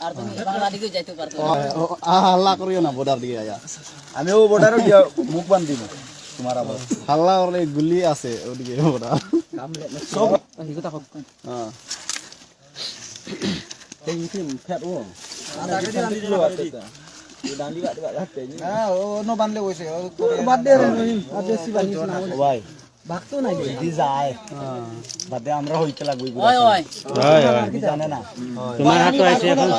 আর তুমি বাংলা যাইতে পারতো হাল্লা করিও না বর্ডার দিকে আয়া। আমিও বর্ডারে গিয়া মুখ বান্ধিব তোমার আবার। হাল্লা করলে গুলি আছে ওদিকে বর্ডার সব হ্যাঁ এই ফেট ও। হ্যাঁ ও নো বানলে কইছে বাদ দে বাদ দে সিবা নিছ না ভাই। ভাগতো নাই দি যায়। বাদ আমরা হইতে লাগবই ওই ওই জানে না। তোমার হাতে আছে এখন।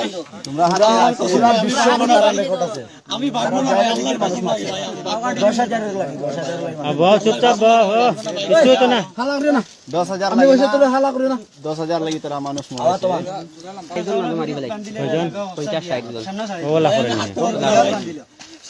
তোমরা হাতে আছে। পুরা বিশ্ব মনার রেকর্ড আছে। আমি পারব না ভাই আল্লাহর কাছে মাতি 10000 লাগে 10000 লাগে। আ, বহ চুপচাপ বহ কিছু হতো না। হালা করে না। দশ হাজার আমি কইছে তোরে হালা করে না। দশ হাজার লাগি তারা মানুষ মরে তোমার। কয়জন? ওলা করে নিয়ে না নেট দিতাম না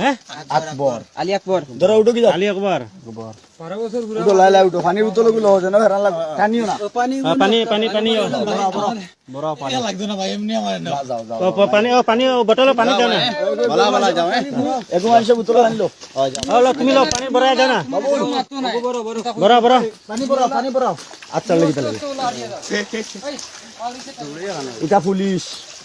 হ্যাঁ? আকবর আলী আকবর। ধরো উঠো কি আলী আকবর। উঠো লাই লাই উঠো পানির বোতলগুলো হচ্ছে না হেরান লাগ টানিও না। আ, পানি পানি পানি বড় পানি যাও যাও ও, পানি ও পানি ও বটল পানি দাও না। বলা বলা যাও এগো বোতল আনলো ও লো, তুমি লো পানি ভরাই দাও না। বড় বড় পানি পড়াও পানি পড়াও আচ্ছা লাগি তাহলে এটা পুলিশ।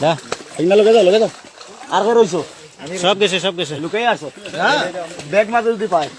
দে এগুলা লগে যাও লগে যাও আর কে রইছো সব গেছে সব গেছে। লুকাই আসো হ্যাঁ ব্যাগ মাঝে যদি পায়।